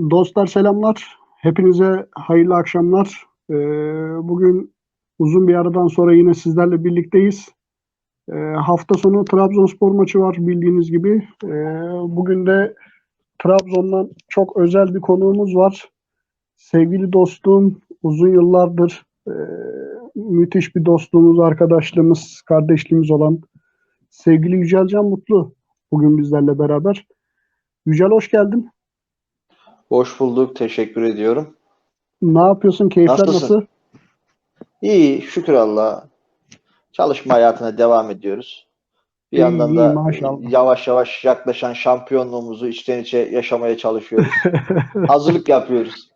Dostlar selamlar. Hepinize hayırlı akşamlar. Ee, bugün uzun bir aradan sonra yine sizlerle birlikteyiz. Ee, hafta sonu Trabzonspor maçı var bildiğiniz gibi. Ee, bugün de Trabzon'dan çok özel bir konuğumuz var. Sevgili dostum, uzun yıllardır e, müthiş bir dostluğumuz, arkadaşlığımız, kardeşliğimiz olan sevgili Yücel Can Mutlu bugün bizlerle beraber. Yücel hoş geldin. Hoş bulduk. Teşekkür ediyorum. Ne yapıyorsun? Keyifler Nasılsın? nasıl? İyi. Şükür Allah'a. Çalışma hayatına devam ediyoruz. Bir İyi, yandan iyi, da maşallah. yavaş yavaş yaklaşan şampiyonluğumuzu içten içe yaşamaya çalışıyoruz. Hazırlık yapıyoruz.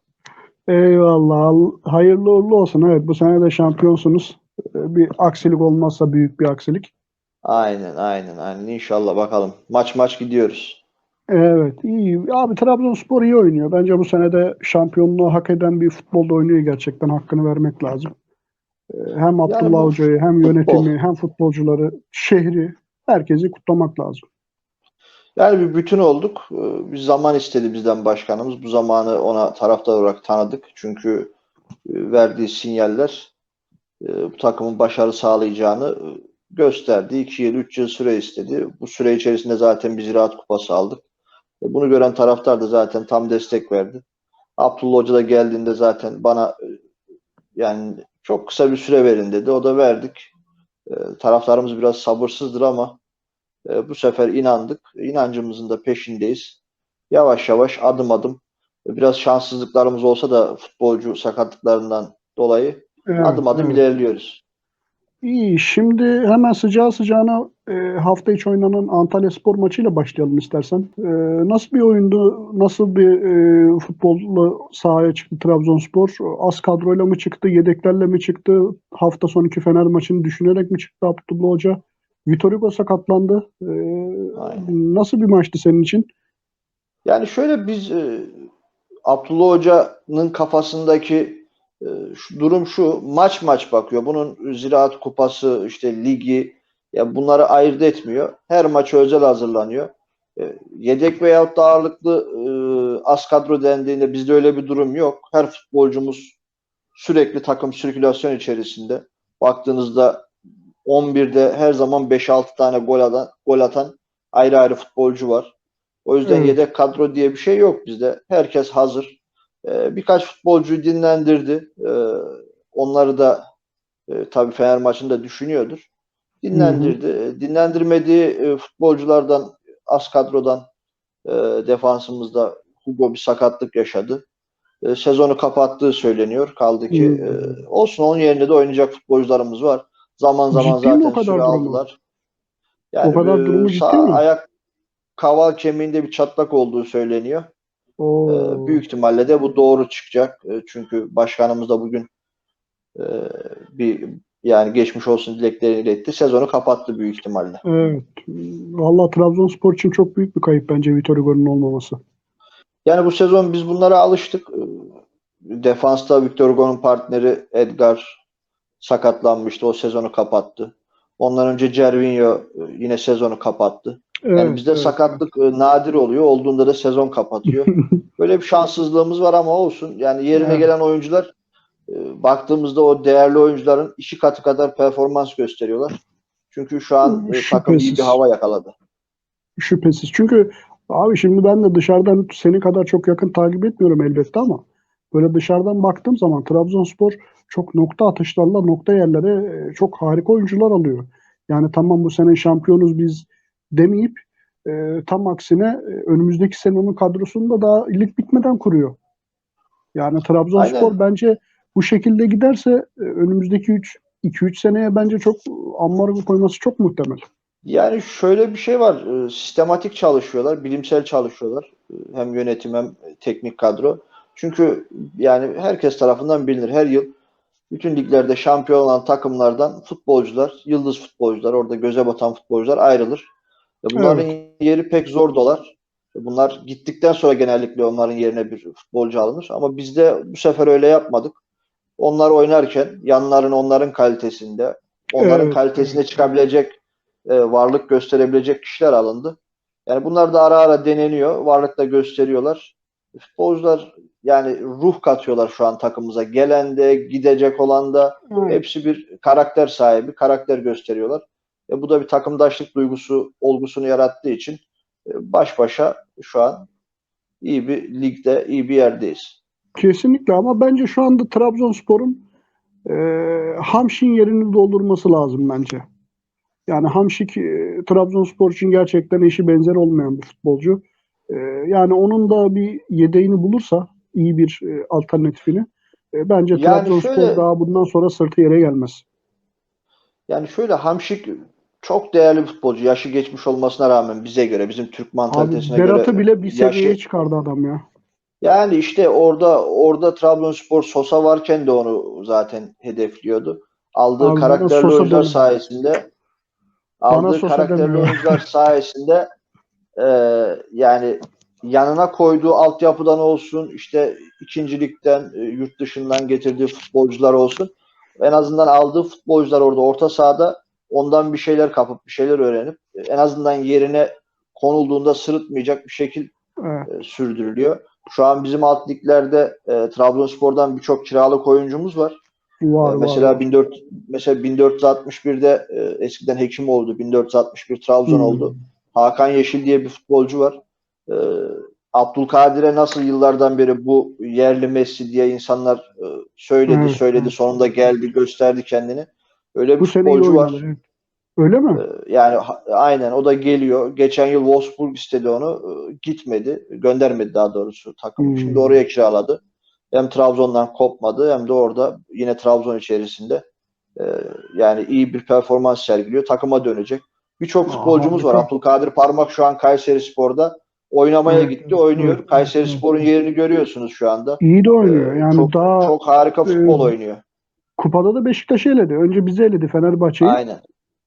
Eyvallah. Al- Hayırlı uğurlu olsun. Evet, bu sene de şampiyonsunuz. Ee, Bir aksilik olmazsa büyük bir aksilik. Aynen, aynen, aynen. İnşallah bakalım. Maç maç gidiyoruz. Evet, iyi. Abi Trabzonspor iyi oynuyor. Bence bu sene de şampiyonluğu hak eden bir futbolda oynuyor gerçekten. Hakkını vermek lazım. Ee, Hem Abdullah bu Hoca'yı, hem yönetimi, futbol. hem futbolcuları, şehri, herkesi kutlamak lazım. Yani bir bütün olduk. Ee, Bir zaman istedi bizden başkanımız. Bu zamanı ona taraftar olarak tanıdık. Çünkü e, verdiği sinyaller e, bu takımın başarı sağlayacağını e, gösterdi. 2 yıl, 3 yıl süre istedi. Bu süre içerisinde zaten bir Ziraat Kupası aldık. E, Bunu gören taraftar da zaten tam destek verdi. Abdullah Hoca da geldiğinde zaten bana e, yani çok kısa bir süre verin dedi. O da verdik. E, Taraftarımız biraz sabırsızdır ama e, bu sefer inandık. İnancımızın da peşindeyiz. Yavaş yavaş adım adım e, biraz şanssızlıklarımız olsa da futbolcu sakatlıklarından dolayı Evet, adım adım evet. ilerliyoruz. İyi. Şimdi hemen sıcağı sıcağına e, hafta içi oynanan Antalya Spor maçıyla başlayalım istersen. E, nasıl bir oyundu? Nasıl bir e, futbolla sahaya çıktı Trabzonspor? Az kadroyla mı çıktı? Yedeklerle mi çıktı? Hafta sonraki Fener maçını düşünerek mi çıktı Abdullah Hoca? Vitor Hugo sakatlandı. E, Aynen. nasıl bir maçtı senin için? Yani şöyle biz e, Abdullah Hoca'nın kafasındaki e, şu, durum şu maç maç bakıyor. Bunun Ziraat Kupası işte ligi ya bunları ayırt etmiyor. Her maça özel hazırlanıyor. E, yedek veyahut da ağırlıklı e, az kadro dendiğinde bizde öyle bir durum yok. Her futbolcumuz sürekli takım sirkülasyon içerisinde. Baktığınızda 11'de her zaman 5-6 tane gol atan, gol atan ayrı ayrı futbolcu var. O yüzden Evet. yedek kadro diye bir şey yok bizde. Herkes hazır. Ee, birkaç futbolcuyu dinlendirdi. Ee, onları da e, tabii Fener maçında düşünüyordur. Dinlendirdi. E, Dinlendirmediği e, futbolculardan az kadrodan e, defansımızda Hugo bir sakatlık yaşadı. E, sezonu kapattığı söyleniyor. Kaldı ki Hmm. e, olsun onun yerine de oynayacak futbolcularımız var. Zaman zaman Ciddi zaten süre durumu? aldılar. Yani O kadar e, durumu ciddi sağ mi? ayak kaval kemiğinde bir çatlak olduğu söyleniyor. O Ee, büyük ihtimalle de bu doğru çıkacak. Ee, çünkü başkanımız da bugün e, bir yani geçmiş olsun dileklerini iletti. Sezonu kapattı büyük ihtimalle. evet. Vallahi Trabzonspor için çok büyük bir kayıp bence Vitor Hugo'nun olmaması. Yani bu sezon biz bunlara alıştık. Ee, Defansta Victor Hugo'nun partneri Edgar sakatlanmıştı. O sezonu kapattı. Ondan önce Cervinho e, yine sezonu kapattı. Yani Evet, bizde evet. sakatlık e, nadir oluyor. Olduğunda da sezon kapatıyor. Böyle bir şanssızlığımız var ama olsun. Yani yerine Evet. gelen oyuncular baktığımızda o değerli oyuncuların iki katı kadar performans gösteriyor. Çünkü şu an e, takım iyi Şüphesiz. bir hava yakaladı. Şüphesiz. Çünkü abi şimdi ben de dışarıdan seni kadar çok yakın takip etmiyorum elbette ama böyle dışarıdan baktığım zaman Trabzonspor çok nokta atışlarla nokta yerlere e, çok harika oyuncular alıyor. Yani tamam bu sene şampiyonuz biz demeyip e, tam aksine e, önümüzdeki senenin kadrosunu da daha lig bitmeden kuruyor. Yani Trabzonspor Aynen. bence bu şekilde giderse e, önümüzdeki 3 2-3 seneye bence çok ambargo koyması çok muhtemel. Yani şöyle bir şey var. e, Sistematik çalışıyorlar, bilimsel çalışıyorlar. E, Hem yönetim hem teknik kadro. Çünkü yani herkes tarafından bilinir. Her yıl bütün liglerde şampiyon olan takımlardan futbolcular, yıldız futbolcular, orada göze batan futbolcular ayrılır. Bunların yeri pek zor dolar. Bunlar gittikten sonra genellikle onların yerine bir futbolcu alınır. Ama bizde bu sefer öyle yapmadık. Onlar oynarken yanların onların kalitesinde, onların Evet, kalitesine çıkabilecek, e, varlık gösterebilecek kişiler alındı. Yani bunlar da ara ara deneniyor, varlık da gösteriyorlar. Futbolcular yani ruh katıyorlar şu an takımımıza. Gelen de, gidecek olan da Evet. hepsi bir karakter sahibi, karakter gösteriyorlar. E, bu da bir takımdaşlık duygusu, olgusunu yarattığı için e, baş başa şu an iyi bir ligde, iyi bir yerdeyiz. Kesinlikle ama bence şu anda Trabzonspor'un e, Hamşik'in yerini doldurması lazım bence. Yani Hamşik e, Trabzonspor için gerçekten eşi benzer olmayan bir futbolcu. E, yani onun da bir yedeğini bulursa iyi bir e, alternatifini e, bence Yani Trabzonspor şöyle- daha bundan sonra sırtı yere gelmez. Yani şöyle Hamşik çok değerli futbolcu. Yaşı geçmiş olmasına rağmen bize göre, bizim Türk Abi mantalitesine Berat'ı göre bile bir seviyeye yaşı çıkardı adam ya. Yani işte orada orada Trabzonspor Sosa varken de onu zaten hedefliyordu. Aldığı Abi karakterli oyuncular sayesinde aldığı karakterli oyuncular sayesinde e, yani yanına koyduğu altyapıdan olsun işte ikincilikten e, yurt dışından getirdiği futbolcular olsun en azından aldığı futbolcular orada orta sahada ondan bir şeyler kapıp bir şeyler öğrenip en azından yerine konulduğunda sırıtmayacak bir şekil Evet. e, sürdürülüyor. Şu an bizim alt liglerde e, Trabzonspor'dan birçok kiralık oyuncumuz var. Var E, var. mesela 1400 mesela 1461'de e, eskiden Hekim oldu. 1461 Trabzon Hmm. oldu. Hakan Yeşil diye bir futbolcu var. E, Abdülkadir'e nasıl yıllardan beri bu yerli Messi diye insanlar e, söyledi, Evet, söyledi. Sonunda geldi, gösterdi kendini. Öyle bir Bu futbolcu var. oynadı. evet. Öyle mi? Ee, Yani aynen o da geliyor. Geçen yıl Wolfsburg istedi onu. Ee, Gitmedi. Göndermedi daha doğrusu takım. Hmm. Şimdi oraya kiraladı. Hem Trabzon'dan kopmadı hem de orada yine Trabzon içerisinde e, yani iyi bir performans sergiliyor. Takıma dönecek. Birçok futbolcumuz var. Abdülkadir Parmak şu an Kayseri Spor'da oynamaya Evet, gitti, oynuyor. evet, Kayseri Spor'un yerini görüyorsunuz şu anda. İyi de oynuyor. Ee, Yani çok, daha çok harika futbol e, oynuyor. kupada da Beşiktaş'ı eledi. Önce bizi eledi Fenerbahçe'yi. Aynen.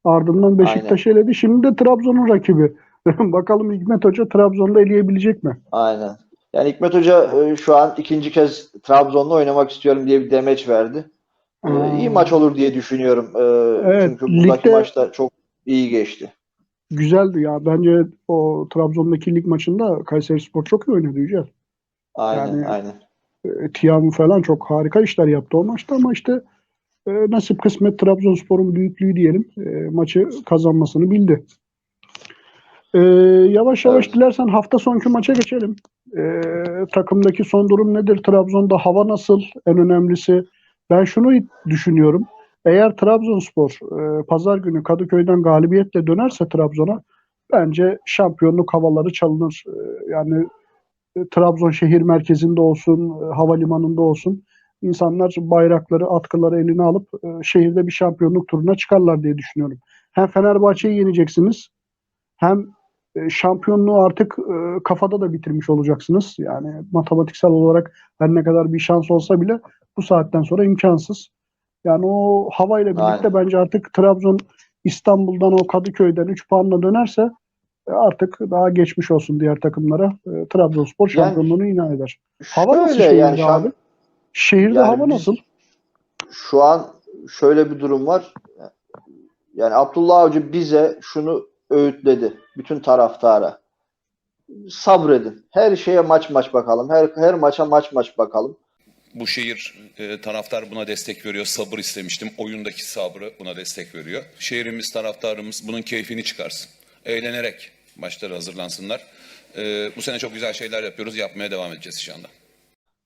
Ardından Beşiktaş'ı eledi. Şimdi de Trabzon'un rakibi. Bakalım Hikmet Hoca Trabzon'da eleyebilecek mi? Aynen. Yani Hikmet Hoca e, şu an ikinci kez Trabzon'da oynamak istiyorum diye bir demeç verdi. Aa. iyi maç olur diye düşünüyorum. E, Evet, çünkü buradaki ligde- maçta çok iyi geçti. Güzeldi ya. Bence o Trabzon'daki lig maçında Kayserispor çok iyi oynadı Yücel. Aynen, Yani- aynen. Tiamu falan çok harika işler yaptı o maçta ama işte e, nasip kısmet Trabzonspor'un büyüklüğü diyelim e, maçı kazanmasını bildi. E, yavaş yavaş Evet. dilersen hafta sonki maça geçelim. E, takımdaki son durum nedir? Trabzon'da hava nasıl? En önemlisi ben şunu düşünüyorum. Eğer Trabzonspor e, pazar günü Kadıköy'den galibiyetle dönerse Trabzon'a bence şampiyonluk havaları çalınır. E, yani e, Trabzon şehir merkezinde olsun, e, havalimanında olsun insanlar bayrakları, atkıları eline alıp e, şehirde bir şampiyonluk turuna çıkarlar diye düşünüyorum. Hem Fenerbahçe'yi yeneceksiniz hem e, şampiyonluğu artık e, kafada da bitirmiş olacaksınız. Yani matematiksel olarak her ne kadar bir şans olsa bile bu saatten sonra imkansız. Yani o havayla birlikte Aynen. bence artık Trabzon İstanbul'dan o Kadıköy'den 3 puanla dönerse e, artık daha geçmiş olsun diğer takımlara. E, Trabzonspor Yani şampiyonluğunu ilan eder. Hava nasıl yani abi? Şehirde yani hava nasıl? Şu an şöyle bir durum var. Yani Abdullah Avcı bize şunu öğütledi. Bütün taraftara. Sabredin. Her şeye maç maç bakalım. Her her maça maç maç bakalım. Bu şehir e, taraftar buna destek veriyor. Sabır istemiştim. Oyundaki sabrı buna destek veriyor. Şehrimiz, taraftarımız bunun keyfini çıkarsın. Eğlenerek maçlara hazırlansınlar. E, bu sene çok güzel şeyler yapıyoruz. Yapmaya devam edeceğiz inşallah.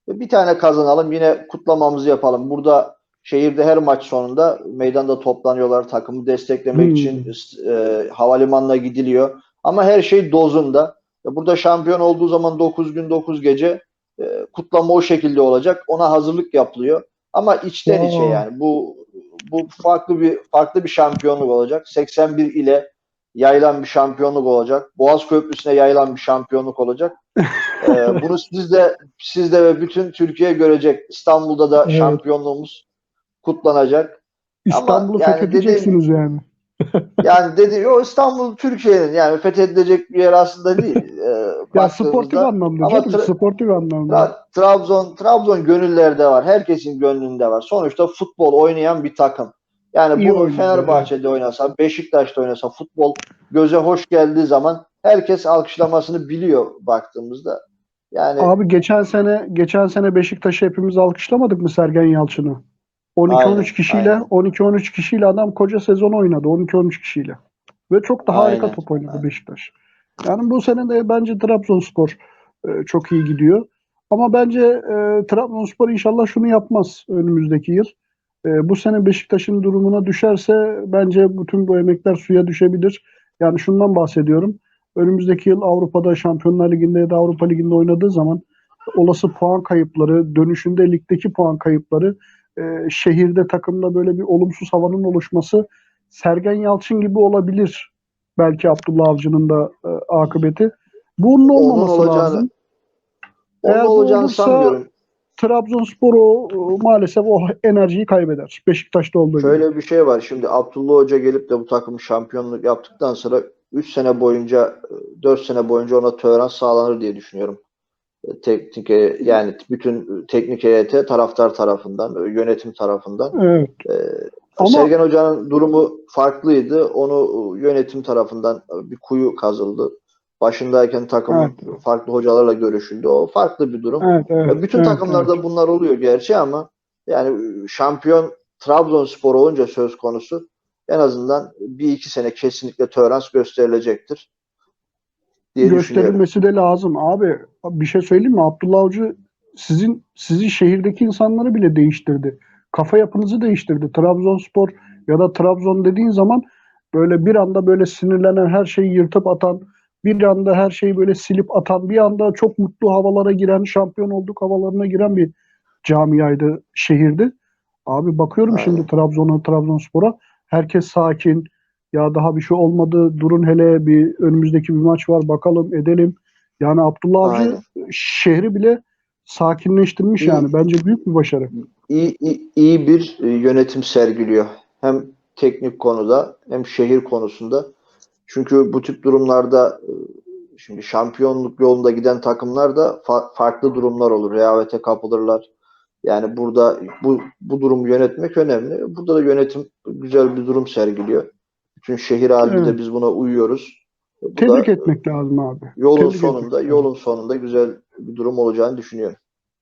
Ve Bir tane kazanalım. Yine kutlamamızı yapalım. Burada şehirde her maç sonunda meydanda toplanıyorlar. Takımı desteklemek Hmm. için e, havalimanına gidiliyor. Ama her şey dozunda. E, Burada şampiyon olduğu zaman 9 gün 9 gece e, kutlama o şekilde olacak. Ona hazırlık yapılıyor. Ama içten içe Aa. yani bu bu farklı bir farklı bir şampiyonluk olacak. 81 ile yayılan bir şampiyonluk olacak. Boğaz Köprüsü'ne yayılan bir şampiyonluk olacak. Ee, bunu siz de siz de ve bütün Türkiye görecek. İstanbul'da da Evet. şampiyonluğumuz kutlanacak. İstanbul'u yani fethedeceksiniz yani. Yani dedi o İstanbul Türkiye'nin yani fethedilecek bir yer aslında değil. Ee, Ya sportif anlamda Ama tra- sportif anlamda. Tra- Trabzon Trabzon gönüllerde var. Herkesin gönlünde var. Sonuçta futbol oynayan bir takım. Yani İyi bunu oynuyor, Fenerbahçe'de oynasa, Beşiktaş'ta oynasa futbol göze hoş geldiği zaman herkes alkışlamasını biliyor baktığımızda. Yani Abi geçen sene geçen sene Beşiktaş'ı hepimiz alkışlamadık mı Sergen Yalçın'ı? 12-13 Aynen, kişiyle aynen. 12-13 kişiyle adam koca sezon oynadı 12-13 kişiyle. Ve çok da harika Aynen, top oynadı Beşiktaş. Yani bu sene de bence Trabzonspor e, çok iyi gidiyor. Ama bence e, Trabzonspor inşallah şunu yapmaz önümüzdeki yıl. E, bu sene Beşiktaş'ın durumuna düşerse bence bütün bu emekler suya düşebilir. Yani şundan bahsediyorum. Önümüzdeki yıl Avrupa'da Şampiyonlar Ligi'nde ya da Avrupa Ligi'nde oynadığı zaman olası puan kayıpları, dönüşünde ligdeki puan kayıpları, e, şehirde takımda böyle bir olumsuz havanın oluşması Sergen Yalçın gibi olabilir. Belki Abdullah Avcı'nın da e, akıbeti. Bunun olmaması olacağını- lazım. onun Eğer olacağını olursa- sanmıyorum. Trabzonspor o e, maalesef o enerjiyi kaybeder. Beşiktaş'ta olduğu gibi. Şöyle bir şey var. Şimdi Abdullah Hoca gelip de bu takımı şampiyonluk yaptıktan sonra 3 sene boyunca 4 sene boyunca ona tolerans sağlanır diye düşünüyorum. E, Teknik yani bütün teknik heyete taraftar tarafından, e, yönetim tarafından. Evet. E, Ama- Sergen Hoca'nın durumu farklıydı. Onu e, yönetim tarafından e, bir kuyu kazıldı. Başındayken takımın farklı hocalarla görüşüldü. O farklı bir durum. Evet, evet. Bütün evet, takımlarda evet. bunlar oluyor gerçi ama yani şampiyon Trabzonspor olunca söz konusu en azından bir iki sene kesinlikle tolerans gösterilecektir diye düşünüyorum. gösterilmesi de lazım. Abi bir şey söyleyeyim mi? Abdullah Avcı sizin sizin şehirdeki insanları bile değiştirdi. Kafa yapınızı değiştirdi. Trabzonspor ya da Trabzon dediğin zaman böyle bir anda böyle sinirlenen her şeyi yırtıp atan, bir anda her şeyi böyle silip atan, bir anda çok mutlu havalara giren, şampiyon olduk havalarına giren bir camiaydı, şehirdi. Abi bakıyorum Aynen. şimdi Trabzon'a, Trabzonspor'a. Herkes sakin. Ya daha bir şey olmadı. Durun hele bir önümüzdeki bir maç var. Bakalım edelim. Yani Abdullah Avcı şehri bile sakinleştirmiş İyi. yani. Bence büyük bir başarı. İyi, iyi, iyi bir e, yönetim sergiliyor. Hem teknik konuda hem şehir konusunda. Çünkü bu tip durumlarda e, şimdi şampiyonluk yolunda giden takımlar da fa- farklı durumlar olur. Rehavete kapılırlar. Yani burada bu, bu durumu yönetmek önemli. Burada da yönetim güzel bir durum sergiliyor. Bütün şehir halinde Evet. biz buna uyuyoruz. Bu da Tebrik etmek lazım abi. yolun Tebrik sonunda etmek yolun sonunda güzel bir durum olacağını düşünüyorum.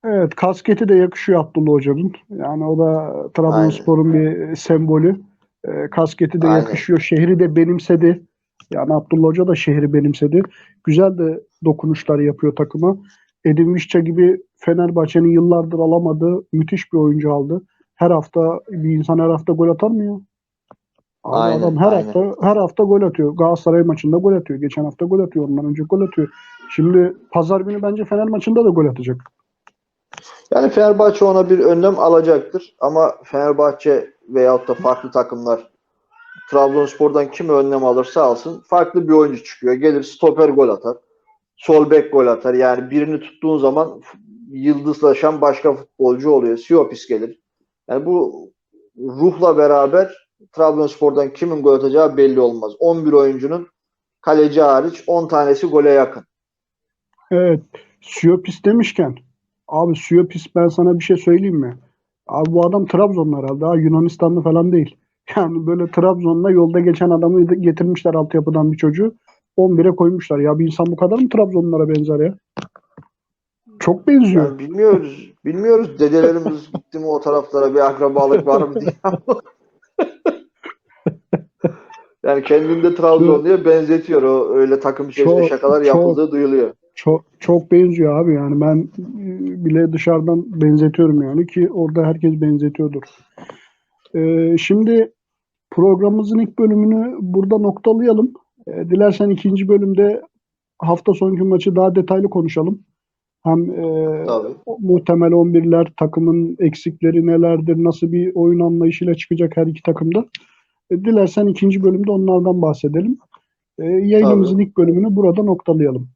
Evet kasketi de yakışıyor Abdullah Hoca'nın. Yani o da Trabzonspor'un bir sembolü. E, kasketi de Aynen. yakışıyor. Şehri de benimsedi. Yani Abdullah Hoca da şehri benimsedi. Güzel de dokunuşlar yapıyor takıma. Edin Visca gibi Fenerbahçe'nin yıllardır alamadığı müthiş bir oyuncu aldı. Her hafta bir insan her hafta gol atar mı ya? Aynen, adam her aynen. hafta her hafta gol atıyor. Galatasaray maçında gol atıyor. Geçen hafta gol atıyor. Ondan önce gol atıyor. Şimdi pazar günü bence Fener maçında da gol atacak. Yani Fenerbahçe ona bir önlem alacaktır. Ama Fenerbahçe veyahut da farklı takımlar Trabzonspor'dan kim önlem alırsa alsın farklı bir oyuncu çıkıyor. Gelir stoper gol atar. Sol bek gol atar. Yani birini tuttuğun zaman yıldızlaşan başka futbolcu oluyor. Siopis gelir. Yani bu ruhla beraber Trabzonspor'dan kimin gol atacağı belli olmaz. 11 oyuncunun kaleci hariç 10 tanesi gole yakın. Evet. Siopis demişken abi Siopis ben sana bir şey söyleyeyim mi? Abi bu adam Trabzonlu herhalde. Ha, Yunanistanlı falan değil. Yani böyle Trabzon'la yolda geçen adamı da getirmişler altyapıdan bir çocuğu. 11'e koymuşlar. Ya bir insan bu kadar mı Trabzonlulara benzer ya? Çok benziyor. Yani bilmiyoruz. Bilmiyoruz. Dedelerimiz gitti mi o taraflara bir akrabalık var mı diye. yani kendinde Trabzonlu'ya benzetiyor. O öyle takım içerisinde Çok, şakalar çok. yapıldığı duyuluyor. Çok çok benziyor abi yani ben e, bile dışarıdan benzetiyorum yani ki orada herkes benzetiyordur. Ee, şimdi programımızın ilk bölümünü burada noktalayalım. Ee, dilersen ikinci bölümde hafta sonki maçı daha detaylı konuşalım. Hem e, Tabii. muhtemel 11'ler, takımın eksikleri nelerdir, nasıl bir oyun anlayışıyla çıkacak her iki takımda. E, dilersen ikinci bölümde onlardan bahsedelim. E, yayınımızın ilk bölümünü burada noktalayalım.